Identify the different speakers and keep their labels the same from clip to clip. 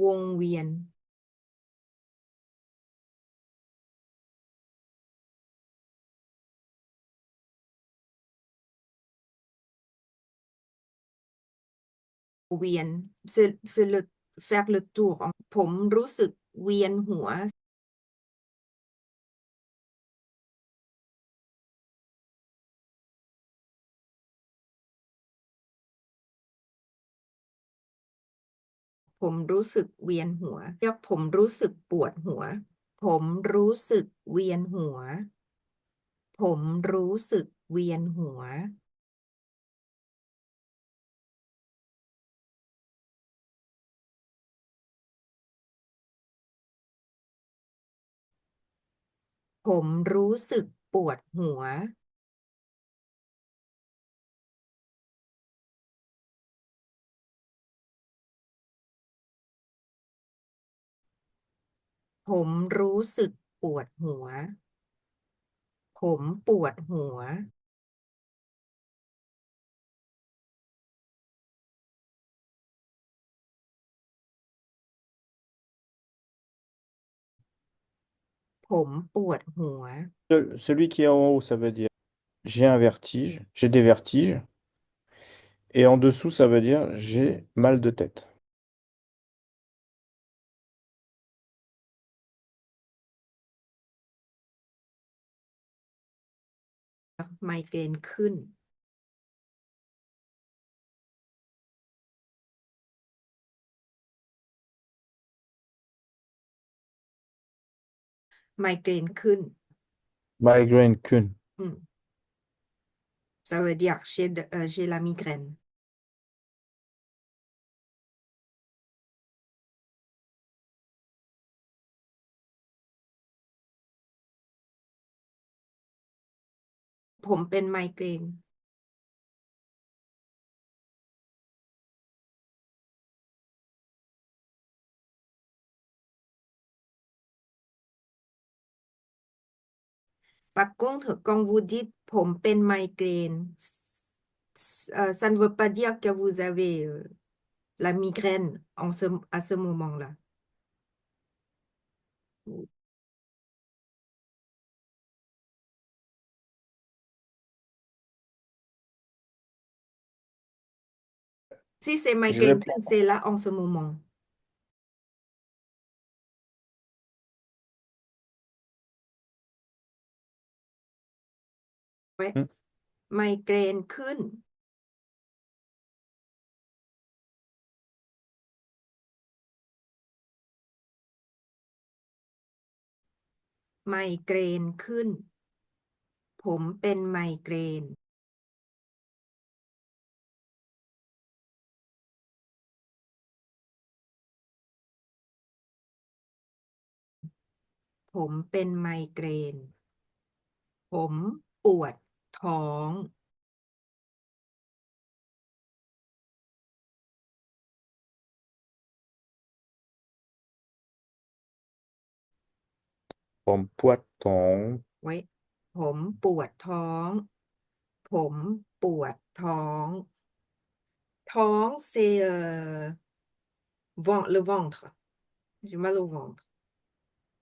Speaker 1: วงเวียนเวียนืบเลือ s แฟกเลือ e le t ของผมรู้สึกเวียนหัวผมรู้สึกเวียนหัวเรียกผมรู้สึกปวดหัว ผมรู้สึกเวียนหัว ผมรู้สึกเวียนหัว ผมรู้สึกปวดหัว Celui
Speaker 2: qui est en haut, ça veut dire j'ai un vertige, j'ai des vertiges. Et en dessous, ça veut dire j'ai mal de tête.
Speaker 1: ไมเกรนขึ้นไมเกรนขึ้น
Speaker 2: ไมเกรนขึ้น
Speaker 1: อืมสวัสดีค่ะเชดเออเชลามิเกรนผมเป็นไมเกรนปักกงเถอะกองวูดิตผมเป็นไมเกรนซันเวอร์ปาเดียกับวูซาเวลามิเกรนอ่ะสมอ่ะสมมองละ Si c'est ma Je réponds. q u e t o n c'est là en ce moment. Ouais. Hmm. ไมเกร e ขึ้นไมเกรนขึ้น ผมเป็นไมเกรนผมเป็นไมเกรน ผมปวดท้อง
Speaker 2: ผมปวดท้อง
Speaker 1: ไว้ ผมปวดท้อง ผมปวดท้อง ท้องเซ s t euh, ven- l อ ventre. J'ai mal a อ v e n t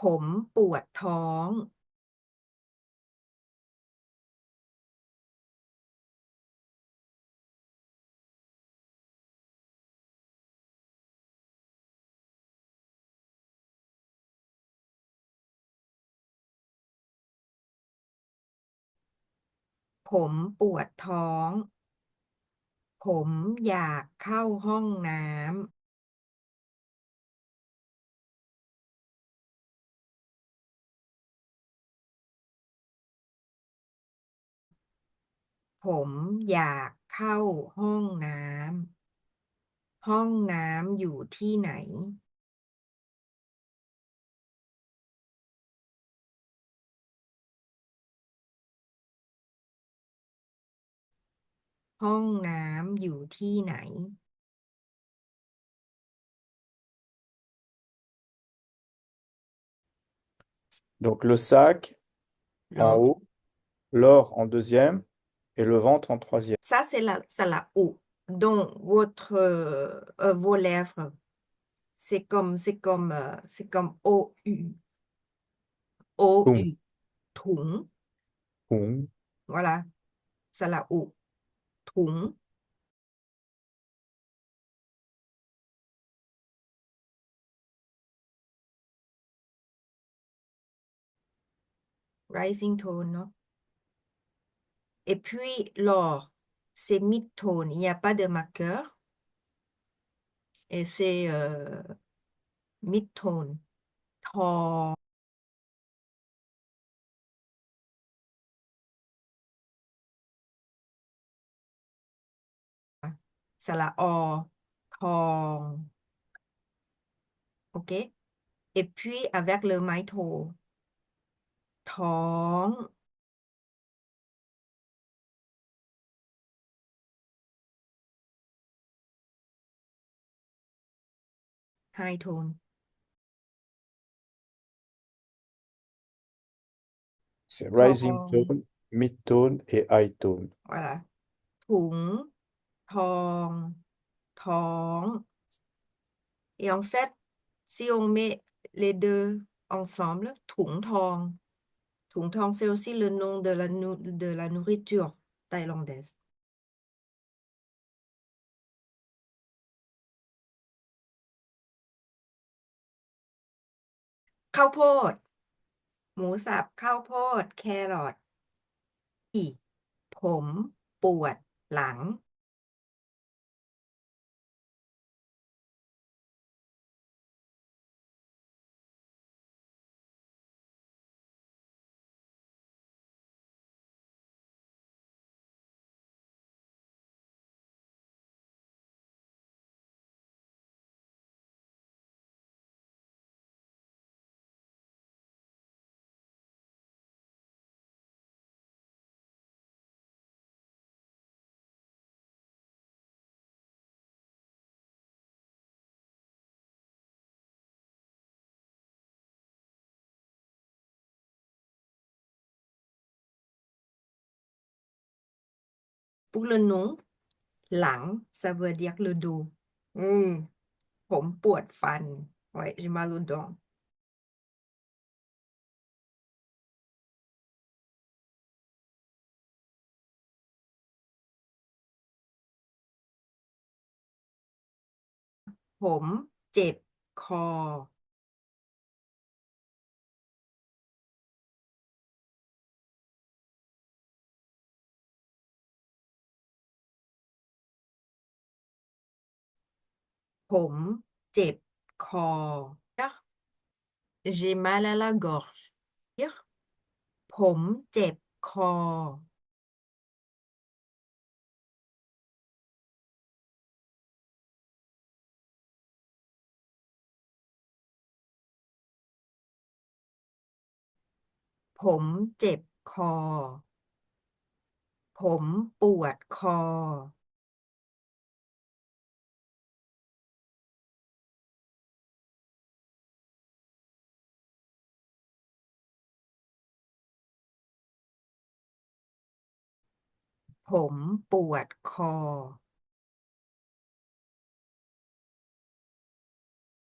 Speaker 1: ผมปวดท้อง ผมปวดท้อง ผมอยากเข้าห้องน้ำผมอยากเข้าห้องน้ำห้องน้ำอยู่ที่ไหน ห้องน้ำอยู่ที่ไหน
Speaker 2: Donc le sac en haut, l'or en deuxième, et le ventre en troisième.
Speaker 1: Ça, c'est la, ça, la Donc, votre, euh, euh, vos lèvres, c'est comme, c'est comme, euh, c'est comme O, U. O, U. Voilà. ça la O. Rising tone, non? Et puis l'or, c'est mid-tone, il n'y a pas de marqueur. Et c'est euh, mid-tone. Ça la or, Tong. OK? Et puis avec le maïto. Tong high tone
Speaker 2: c'est rising tone mid tone et high tone
Speaker 1: voilà ถุงทองท้อง et en fait si on met les deux ensemble ถุงทองถุงทอง c'est aussi le nom de la, de la nourriture thaïlandaise ข้าวโพด หมูสับข้าวโพด แครอทอีผม ปวด หลังปุรนุงหลังซาเวเดียกเลูดูอืมผมปวดฟันไว้จิมาลูดอง ผม เจ็บคอผมเจ็บคอ j มา mal à la gorge ผมเจ็บคอ ผมเจ็บคอ ผมปวดคอผมปวดคอ